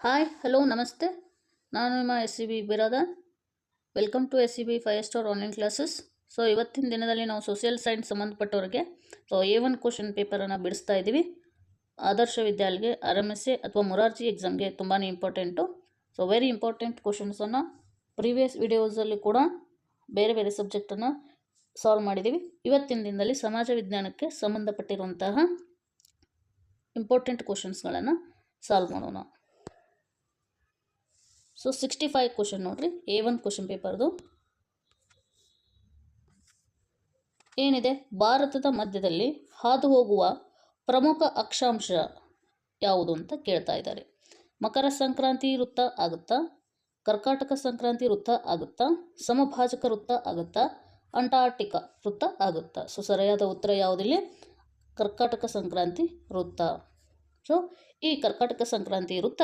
Hi hello ನಮಸ್ತೆ ನಾನು ನಿಮ್ಮ S C B Birada welcome to S C B five star online classes so ಇವತ್ತಿನ ದಿನದಲ್ಲಿ ನಾವು ಸೋಷಿಯಲ್ ಸೈನ್ಸ್ ಸಂಬಂಧಪಟ್ಟವ್ರಿಗೆ ಸೊ ಎ ಒನ್ ಕ್ವಶನ್ ಪೇಪರನ್ನು ಬಿಡಿಸ್ತಾ ಇದ್ದೀವಿ. ಆದರ್ಶ ವಿದ್ಯಾಲಯಗೆ ಆರ್ ಎಂ ಎಸ್ ಎ ಅಥವಾ ಮೊರಾರ್ಜಿ ಎಕ್ಸಾಮ್ಗೆ ತುಂಬಾ ಇಂಪಾರ್ಟೆಂಟು ಸೊ ವೆರಿ ಇಂಪಾರ್ಟೆಂಟ್ ಕ್ವಶನ್ಸನ್ನು ಪ್ರೀವಿಯಸ್ ವಿಡಿಯೋಸಲ್ಲಿ ಕೂಡ ಬೇರೆ ಬೇರೆ ಸಬ್ಜೆಕ್ಟನ್ನು ಸಾಲ್ವ್ ಮಾಡಿದ್ದೀವಿ. ಇವತ್ತಿನ ದಿನದಲ್ಲಿ ಸಮಾಜ ವಿಜ್ಞಾನಕ್ಕೆ ಸಂಬಂಧಪಟ್ಟಿರುವಂತಹ ಇಂಪಾರ್ಟೆಂಟ್ ಕ್ವಶನ್ಸ್ಗಳನ್ನು ಸಾಲ್ವ್ ಮಾಡೋಣ. ಸೊ ಸಿಕ್ಸ್ಟಿ ಫೈವ್ ಕ್ವಶನ್ ನೋಡ್ರಿ. ಎ ಒನ್ ಕ್ವಶನ್ ಪೇಪರ್ದು ಏನಿದೆ? ಭಾರತದ ಮಧ್ಯದಲ್ಲಿ ಹಾದು ಹೋಗುವ ಪ್ರಮುಖ ಅಕ್ಷಾಂಶ ಯಾವುದು ಅಂತ ಕೇಳ್ತಾ ಇದ್ದಾರೆ. ಮಕರ ಸಂಕ್ರಾಂತಿ ವೃತ್ತ ಆಗುತ್ತಾ? ಕರ್ಕಾಟಕ ಸಂಕ್ರಾಂತಿ ವೃತ್ತ ಆಗುತ್ತಾ? ಸಮಭಾಜಕ ವೃತ್ತ ಆಗುತ್ತಾ? ಅಂಟಾರ್ಟಿಕಾ ವೃತ್ತ ಆಗುತ್ತಾ? ಸೊ ಸರಿಯಾದ ಉತ್ತರ ಯಾವುದಿಲ್ಲಿ? ಕರ್ಕಾಟಕ ಸಂಕ್ರಾಂತಿ ವೃತ್ತ. ಸೊ ಈ ಕರ್ಕಾಟಕ ಸಂಕ್ರಾಂತಿ ವೃತ್ತ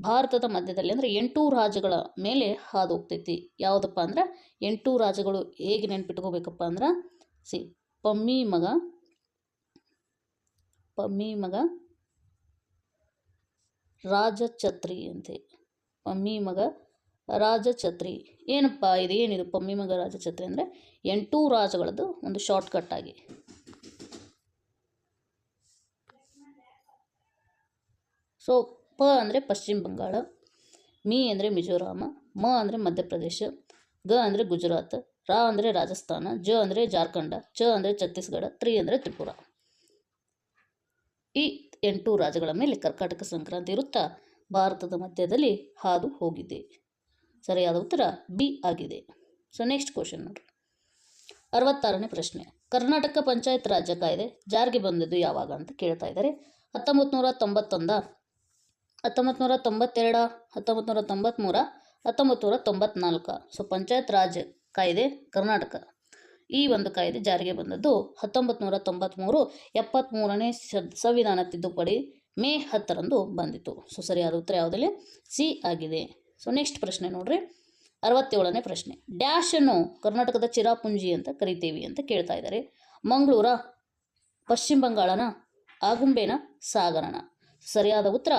ಭಾರತದ ಮಧ್ಯದಲ್ಲಿ ಅಂದರೆ ಎಂಟು ರಾಜ್ಯಗಳ ಮೇಲೆ ಹಾದು ಹೋಗ್ತೈತಿ ಯಾವುದಪ್ಪ ಅಂದ್ರೆ ಎಂಟು ರಾಜ್ಯಗಳು ಹೇಗೆ ನೆನ್ಪಿಟ್ಕೋಬೇಕಪ್ಪ ಅಂದ್ರೆ ಸಿ, ಪಮ್ಮಿ ಮಗ ಪಮ್ಮಿ ಮಗ, ರಾಜಛತ್ರಿ ಅಂತೆ ಪಮ್ಮಿ ಮಗ, ರಾಜಛತ್ರಿ. ಏನಪ್ಪ ಇದು, ಏನಿದು ಪಮ್ಮಿ ಮಗ, ರಾಜಛತ್ರಿ ಅಂದರೆ ಎಂಟು ರಾಜಗಳದ್ದು ಒಂದು ಶಾರ್ಟ್ಕಟ್ ಆಗಿ. ಸೊ ಪ ಅಂದರೆ ಪಶ್ಚಿಮ ಬಂಗಾಳ, ಮಿ ಅಂದರೆ ಮಿಜೋರಾಮ, ಮ ಅಂದರೆ ಮಧ್ಯಪ್ರದೇಶ, ಗ ಅಂದರೆ ಗುಜರಾತ್, ರಾ ಅಂದರೆ ರಾಜಸ್ಥಾನ, ಜ ಅಂದರೆ ಜಾರ್ಖಂಡ, ಚ ಅಂದರೆ ಛತ್ತೀಸ್ಗಢ, ತ್ರಿ ಅಂದರೆ ತ್ರಿಪುರ. ಈ ಎಂಟು ರಾಜ್ಯಗಳ ಮೇಲೆ ಕರ್ಕಾಟಕ ಸಂಕ್ರಾಂತಿ ವೃತ್ತ ಭಾರತದ ಮಧ್ಯದಲ್ಲಿ ಹಾದು ಹೋಗಿದೆ. ಸರಿಯಾದ ಉತ್ತರ ಬಿ ಆಗಿದೆ. ಸೊ ನೆಕ್ಸ್ಟ್ ಕ್ವಶನ್ ನೋಡಿ. ಅರವತ್ತಾರನೇ ಪ್ರಶ್ನೆ. ಕರ್ನಾಟಕ ಪಂಚಾಯತ್ ರಾಜ್ಯ ಕಾಯ್ದೆ ಜಾರಿಗೆ ಬಂದದ್ದು ಯಾವಾಗ ಅಂತ ಕೇಳ್ತಾ ಇದ್ದಾರೆ. ಹತ್ತೊಂಬತ್ತು ನೂರ ತೊಂಬತ್ತೊಂದ ಹತ್ತೊಂಬತ್ತು ನೂರ ತೊಂಬತ್ತೆರಡು ಹತ್ತೊಂಬತ್ತು ನೂರ ತೊಂಬತ್ತ್ಮೂರ ಹತ್ತೊಂಬತ್ತು ನೂರ ತೊಂಬತ್ನಾಲ್ಕು ಸೊ, ಪಂಚಾಯತ್ ರಾಜ್ ಕಾಯ್ದೆ ಕರ್ನಾಟಕ. ಈ ಒಂದು ಕಾಯ್ದೆ ಜಾರಿಗೆ ಬಂದದ್ದು ಹತ್ತೊಂಬತ್ತು ನೂರ ತೊಂಬತ್ತ್ಮೂರು ಎಪ್ಪತ್ತ್ಮೂರನೇ ಸಂವಿಧಾನ ತಿದ್ದುಪಡಿ ಮೇ ಹತ್ತರಂದು ಬಂದಿತು ಸೊ, ಸರಿಯಾದ ಉತ್ತರ ಯಾವುದಲ್ಲಿ? ಸಿ ಆಗಿದೆ. ಸೊ, ನೆಕ್ಸ್ಟ್ ಪ್ರಶ್ನೆ ನೋಡ್ರಿ. ಅರವತ್ತೇಳನೇ ಪ್ರಶ್ನೆ. ಡ್ಯಾಶ್ ಅನ್ನು ಕರ್ನಾಟಕದ ಚಿರಾಪುಂಜಿ ಅಂತ ಕರಿತೀವಿ ಅಂತ ಕೇಳ್ತಾ ಇದ್ದಾರೆ ಮಂಗಳೂರ, ಪಶ್ಚಿಮ ಬಂಗಾಳನ, ಆಗುಂಬೆನ, ಸಾಗರನ. ಸರಿಯಾದ ಉತ್ತರ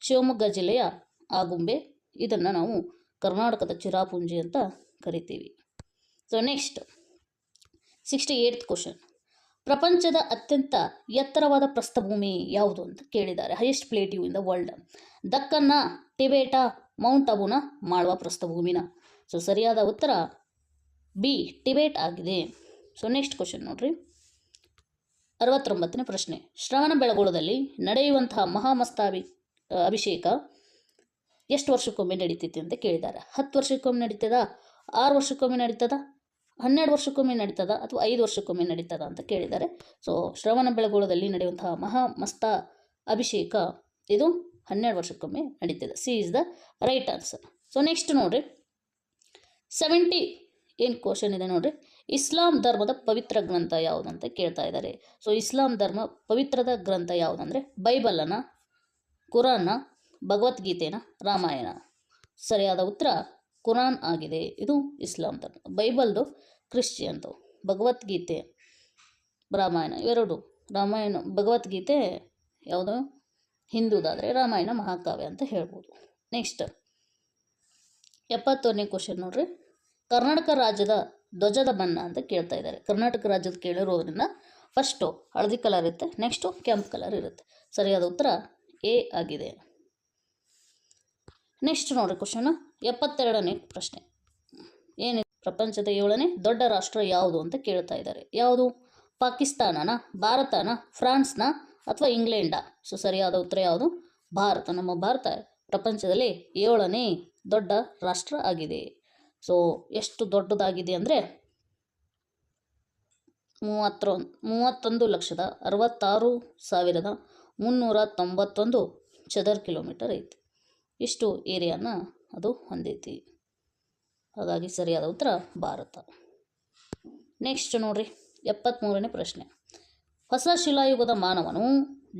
ಶಿವಮೊಗ್ಗ ಜಿಲ್ಲೆಯ ಆಗುಂಬೆ. ಇದನ್ನು ನಾವು ಕರ್ನಾಟಕದ ಚಿರಾಪುಂಜಿ ಅಂತ ಕರಿತೀವಿ. So next sixty eight question ಪ್ರಪಂಚದ ಅತ್ಯಂತ ಎತ್ತರವಾದ ಪ್ರಸ್ಥಭೂಮಿ ಯಾವುದು ಅಂತ ಕೇಳಿದ್ದಾರೆ. Highest plateau in the world ದಕ್ಕನ್ನ ಟಿಬೇಟ ಮೌಂಟ್ ಅಬುನ ಮಾಡುವ ಪ್ರಸ್ಥಭೂಮಿನ. ಸೊ ಸರಿಯಾದ ಉತ್ತರ ಬಿ ಟಿಬೇಟ್ ಆಗಿದೆ. ಸೊ ನೆಕ್ಸ್ಟ್ ಕ್ವಶನ್ ನೋಡ್ರಿ. ಅರವತ್ತೊಂಬತ್ತನೇ ಪ್ರಶ್ನೆ. ಶ್ರವಣ ಬೆಳಗೊಳದಲ್ಲಿ ನಡೆಯುವಂತಹ ಮಹಾಮಸ್ತಾಭಿ ಅಭಿಷೇಕ. ಎಷ್ಟು ವರ್ಷಕ್ಕೊಮ್ಮೆ ನಡೀತೈತಿ ಅಂತ ಕೇಳಿದ್ದಾರೆ ಹತ್ತು ವರ್ಷಕ್ಕೊಮ್ಮೆ ನಡೀತದ? ಆರು ವರ್ಷಕ್ಕೊಮ್ಮೆ ನಡೀತದ? ಹನ್ನೆರಡು ವರ್ಷಕ್ಕೊಮ್ಮೆ ನಡೀತದ? ಅಥವಾ ಐದು ವರ್ಷಕ್ಕೊಮ್ಮೆ ನಡೀತದ ಅಂತ ಕೇಳಿದ್ದಾರೆ ಸೊ ಶ್ರವಣ ಬೆಳಗೊಳದಲ್ಲಿ ನಡೆಯುವಂತಹ ಮಹಾ ಮಸ್ತ ಅಭಿಷೇಕ ಇದು ಹನ್ನೆರಡು ವರ್ಷಕ್ಕೊಮ್ಮೆ ನಡೀತದೆ. C is the right answer. So next ನೋಡ್ರಿ. ಸೆವೆಂಟಿ ಏನು ಕ್ವಶನ್ ಇದೆ ನೋಡ್ರಿ. ಇಸ್ಲಾಂ ಧರ್ಮದ ಪವಿತ್ರ ಗ್ರಂಥ ಯಾವುದಂತ ಕೇಳ್ತಾ ಇದ್ದಾರೆ ಸೊ ಇಸ್ಲಾಂ ಧರ್ಮ ಪವಿತ್ರದ ಗ್ರಂಥ ಯಾವುದಂದರೆ ಬೈಬಲನ ಕುರಾನ್ನ ಭಗವದ್ಗೀತೆನ ರಾಮಾಯಣ. ಸರಿಯಾದ ಉತ್ತರ ಕುರಾನ್ ಆಗಿದೆ. ಇದು ಇಸ್ಲಾಂ ಧರ್ಮ. ಬೈಬಲ್ದು ಕ್ರಿಶ್ಚಿಯನ್ದು ಭಗವದ್ಗೀತೆ, ರಾಮಾಯಣ ಇವೆರಡು. ರಾಮಾಯಣ, ಭಗವದ್ಗೀತೆ ಯಾವುದು? ಹಿಂದೂದಾದರೆ ರಾಮಾಯಣ ಮಹಾಕಾವ್ಯ ಅಂತ ಹೇಳ್ಬೋದು. ನೆಕ್ಸ್ಟ್ ಎಪ್ಪತ್ತೊಂದನೇ ಕ್ವಶನ್ ನೋಡ್ರಿ. ಕರ್ನಾಟಕ ರಾಜ್ಯದ ಧ್ವಜದ ಬಣ್ಣ ಅಂತ ಕೇಳ್ತಾ ಇದ್ದಾರೆ. ಕರ್ನಾಟಕ ರಾಜ್ಯದ ಕೇಳಿರೋದ್ರಿಂದ ಫಸ್ಟು ಹಳದಿ ಕಲರ್ ಇರುತ್ತೆ ನೆಕ್ಸ್ಟು ಕೆಂಪು ಕಲರ್ ಇರುತ್ತೆ. ಸರಿಯಾದ ಉತ್ತರ ಎ ಆಗಿದೆ. ನೆಕ್ಸ್ಟ್ ನೋಡಿ ಕ್ವಶನ್. ಎಪ್ಪತ್ತೆರಡನೇ ಪ್ರಶ್ನೆ. ಏನಿದೆ? ಪ್ರಪಂಚದ ಏಳನೇ ದೊಡ್ಡ ರಾಷ್ಟ್ರ ಯಾವುದು ಅಂತ ಕೇಳ್ತಾ ಇದ್ದಾರೆ. ಯಾವುದು? ಪಾಕಿಸ್ತಾನನ, ಭಾರತನ, ಫ್ರಾನ್ಸ್ನ ಅಥವಾ ಇಂಗ್ಲೆಂಡಾ? ಸೊ, ಸರಿಯಾದ ಉತ್ತರ ಯಾವುದು? ಭಾರತ. ನಮ್ಮ ಭಾರತ ಪ್ರಪಂಚದಲ್ಲಿ ಏಳನೇ ದೊಡ್ಡ ರಾಷ್ಟ್ರ ಆಗಿದೆ. ಸೊ, ಎಷ್ಟು ದೊಡ್ಡದಾಗಿದೆ ಅಂದರೆ ಮೂವತ್ತೊಂದು ಮೂವತ್ತೊಂದು ಲಕ್ಷದ ಅರವತ್ತಾರು ಸಾವಿರದ ಮುನ್ನೂರ ತೊಂಬತ್ತೊಂದು ಚದರ್ ಕಿಲೋಮೀಟರ್ ಐತಿ. ಇಷ್ಟು ಏರಿಯಾನ ಅದು ಹೊಂದೈತಿ. ಹಾಗಾಗಿ ಸರಿಯಾದ ಉತ್ತರ ಭಾರತ. ನೆಕ್ಸ್ಟ್ ನೋಡ್ರಿ ಎಪ್ಪತ್ತ್ಮೂರನೇ ಪ್ರಶ್ನೆ. ಹೊಸ ಶಿಲಾಯುಗದ ಮಾನವನು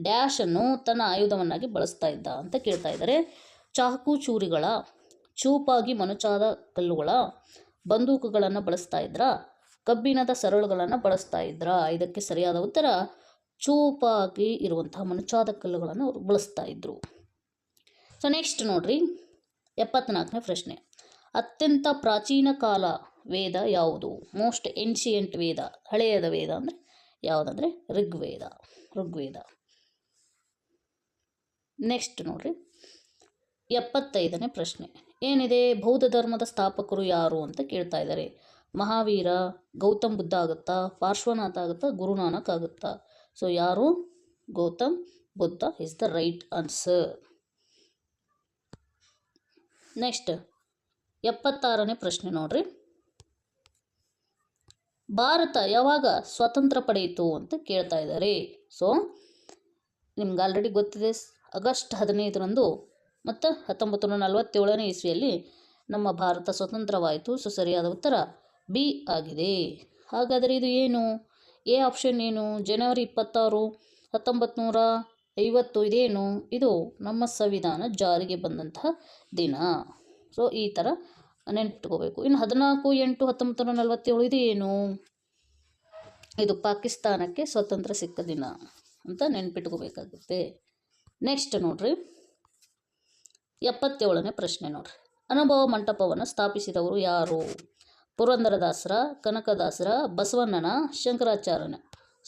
ಡ್ಯಾಶನ್ನು ತನ್ನ ಆಯುಧವನ್ನಾಗಿ ಬಳಸ್ತಾ ಇದ್ದ ಅಂತ ಕೇಳ್ತಾ ಇದ್ದಾರೆ ಚಾಕು ಚೂರಿಗಳ, ಚೂಪಾಗಿ ಮನುಚಾದ ಕಲ್ಲುಗಳ, ಬಂದೂಕುಗಳನ್ನು ಬಳಸ್ತಾ ಇದ್ರ, ಕಬ್ಬಿಣದ ಸರಳುಗಳನ್ನು ಬಳಸ್ತಾ ಇದ್ರ. ಇದಕ್ಕೆ ಸರಿಯಾದ ಉತ್ತರ ಚೂಪಾಗಿ ಇರುವಂತಹ ಮನುಚಾದ ಕಲ್ಲುಗಳನ್ನು ಅವರು ಬಳಸ್ತಾ ಇದ್ರು. ಸೊ ನೆಕ್ಸ್ಟ್ ನೋಡ್ರಿ, ಎಪ್ಪತ್ನಾಲ್ಕನೇ ಪ್ರಶ್ನೆ. ಅತ್ಯಂತ ಪ್ರಾಚೀನ ಕಾಲ ವೇದ ಯಾವುದು? ಮೋಸ್ಟ್ ಏನ್ಷಿಯಂಟ್ ವೇದ, ಹಳೆಯದ ವೇದ ಅಂದರೆ ಯಾವುದಂದ್ರೆ ಋಗ್ವೇದ ಋಗ್ವೇದ. ನೆಕ್ಸ್ಟ್ ನೋಡ್ರಿ, ಎಪ್ಪತ್ತೈದನೇ ಪ್ರಶ್ನೆ. ಏನಿದೆ? ಬೌದ್ಧ ಧರ್ಮದ ಸ್ಥಾಪಕರು ಯಾರು ಅಂತ ಕೇಳ್ತಾ ಇದ್ದಾರೆ. ಮಹಾವೀರ, ಗೌತಮ್ ಬುದ್ಧ ಆಗುತ್ತಾ, ಪಾರ್ಶ್ವನಾಥ ಆಗುತ್ತಾ, ಗುರುನಾನಕ್ ಆಗುತ್ತಾ? ಸೊ ಯಾರು? Gautam, Buddha is the right answer next ಎಪ್ಪತ್ತಾರನೇ ಪ್ರಶ್ನೆ ನೋಡ್ರಿ. ಭಾರತ ಯಾವಾಗ ಸ್ವಾತಂತ್ರ್ಯ ಪಡೆಯಿತು ಅಂತ ಕೇಳ್ತಾ ಇದ್ದಾರೆ. ಸೊ ನಿಮ್ಗೆ ಆಲ್ರೆಡಿ ಗೊತ್ತಿದೆ, ಆಗಸ್ಟ್ ಹದಿನೈದರಂದು ಮತ್ತು ಹತ್ತೊಂಬತ್ತು ನೂರ ನಲವತ್ತೇಳನೇ ಇಸ್ವಿಯಲ್ಲಿ ನಮ್ಮ ಭಾರತ ಸ್ವತಂತ್ರವಾಯಿತು. ಸೊ ಸರಿಯಾದ ಉತ್ತರ ಬಿ ಆಗಿದೆ. ಹಾಗಾದರೆ ಇದು ಏನು? ಎ ಆಪ್ಷನ್ ಏನು? ಜನವರಿ ಇಪ್ಪತ್ತಾರು ಹತ್ತೊಂಬತ್ತು ನೂರ ಐವತ್ತು ಇದೇನು? ಇದು ನಮ್ಮ ಸಂವಿಧಾನ ಜಾರಿಗೆ ಬಂದಂತಹ ದಿನ. ಸೊ ಈ ಥರ ನೆನ್ಪಿಟ್ಕೋಬೇಕು. ಇನ್ನು ಹದಿನಾಲ್ಕು, ಎಂಟು ಹತ್ತೊಂಬತ್ತು ನೂರ ನಲವತ್ತೇಳು ಇದು ಇದು ಪಾಕಿಸ್ತಾನಕ್ಕೆ ಸ್ವತಂತ್ರ ಸಿಕ್ಕ ದಿನ ಅಂತ ನೆನ್ಪಿಟ್ಕೋಬೇಕಾಗುತ್ತೆ. ನೆಕ್ಸ್ಟ್ ನೋಡ್ರಿ. ಎಪ್ಪತ್ತೇಳನೇ ಪ್ರಶ್ನೆ ನೋಡ್ರಿ. ಅನುಭವ ಮಂಟಪವನ್ನು ಸ್ಥಾಪಿಸಿದವರು ಯಾರು? ಪುರಂದರದಾಸರ, ಕನಕದಾಸರ, ಬಸವಣ್ಣನ, ಶಂಕರಾಚಾರ್ಯನ.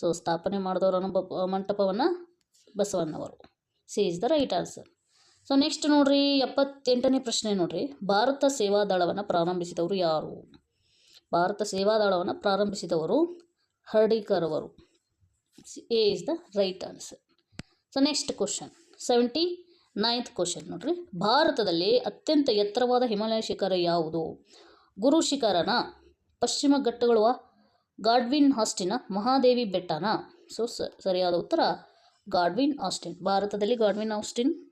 ಸೊ ಸ್ಥಾಪನೆ ಮಾಡಿದವರು ಅನುಭವ ಮಂಟಪವನ್ನು ಬಸವಣ್ಣವರು C is the right answer so next ನೋಡ್ರಿ, ಎಪ್ಪತ್ತೆಂಟನೇ ಪ್ರಶ್ನೆ ನೋಡ್ರಿ. ಭಾರತ ಸೇವಾದಳವನ್ನು ಪ್ರಾರಂಭಿಸಿದವರು ಯಾರು? ಭಾರತ ಸೇವಾದಳವನ್ನು ಪ್ರಾರಂಭಿಸಿದವರು ಹರ್ಡಿಕರ್ ಅವರು. A is the right answer so next question seventy ninth question ನೋಡ್ರಿ. ಭಾರತದಲ್ಲಿ ಅತ್ಯಂತ ಎತ್ತರವಾದ ಹಿಮಾಲಯ ಶಿಖರ ಯಾವುದು? ಗುರು ಶಿಖರನ ಪಶ್ಚಿಮ ಘಟ್ಟಗಳು ಗಾಡ್ವಿನ್ ಹಾಸ್ಟಿನ ಮಹಾದೇವಿ ಬೆಟ್ಟನ. ಸೊ, ಸರಿಯಾದ ಉತ್ತರ, ಗಾಡ್ವಿನ್ ಆಸ್ಟಿನ್ ಭಾರತದಲ್ಲಿ ಗಾಡ್ವಿನ್ ಆಸ್ಟಿನ್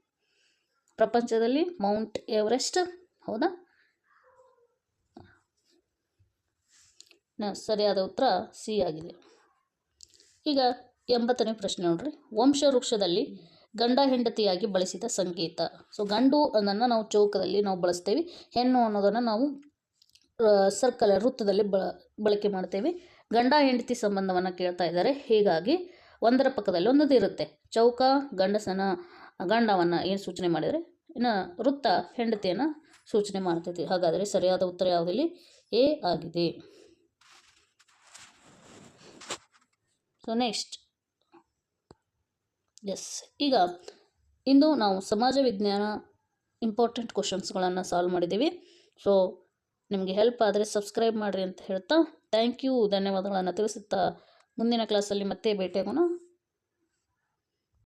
ಪ್ರಪಂಚದಲ್ಲಿ ಮೌಂಟ್ ಎವರೆಸ್ಟ್, ಹೌದಾ? ಸರಿಯಾದ ಉತ್ತರ ಸಿ ಆಗಿದೆ. ಈಗ ಎಂಬತ್ತನೇ ಪ್ರಶ್ನೆ ನೋಡ್ರಿ. ವಂಶವೃಕ್ಷದಲ್ಲಿ ಗಂಡ ಹೆಂಡತಿಯಾಗಿ ಬಳಸಿದ ಸಂಕೇತ. ಸೊ ಗಂಡು ಅನ್ನೋದನ್ನು ನಾವು ಚೌಕದಲ್ಲಿ ನಾವು ಬಳಸ್ತೇವೆ. ಹೆಣ್ಣು ಅನ್ನೋದನ್ನು ನಾವು ಸರ್ಕಲ್ ವೃತ್ತದಲ್ಲಿ ಬಳಕೆ ಮಾಡ್ತೇವೆ. ಗಂಡ ಹೆಂಡತಿ ಸಂಬಂಧವನ್ನು ಕೇಳ್ತಾ ಇದ್ದಾರೆ. ಹೀಗಾಗಿ ಒಂದರ ಪಕ್ಕದಲ್ಲಿ ಒಂದದು ಇರುತ್ತೆ. ಚೌಕ, ಗಂಡಸನ ಗಂಡವನ್ನು ಏನು ಸೂಚನೆ ಮಾಡಿದರೆ, ಇನ್ನು ವೃತ್ತ ಹೆಂಡತಿಯನ್ನು ಸೂಚನೆ ಮಾಡ್ತೈತಿ. ಹಾಗಾದರೆ ಸರಿಯಾದ ಉತ್ತರ ಯಾವುದಿಲ್ಲಿ ಎ ಆಗಿದೆ. ಸೊ ನೆಕ್ಸ್ಟ್ ಎಸ್ ಈಗ ಇಂದು ನಾವು ಸಮಾಜ ವಿಜ್ಞಾನ ಇಂಪಾರ್ಟೆಂಟ್ ಕ್ವಶನ್ಸ್ಗಳನ್ನು ಸಾಲ್ವ್ ಮಾಡಿದ್ದೀವಿ. ಸೊ ನಿಮಗೆ ಹೆಲ್ಪ್ ಆದರೆ ಸಬ್ಸ್ಕ್ರೈಬ್ ಮಾಡಿರಿ ಅಂತ ಹೇಳ್ತಾ ಥ್ಯಾಂಕ್ ಯು ಧನ್ಯವಾದಗಳನ್ನು ತಿಳಿಸುತ್ತಾ ಮುಂದಿನ ಕ್ಲಾಸಲ್ಲಿ ಮತ್ತೆ ಭೇಟಿಯಾಗೋಣ.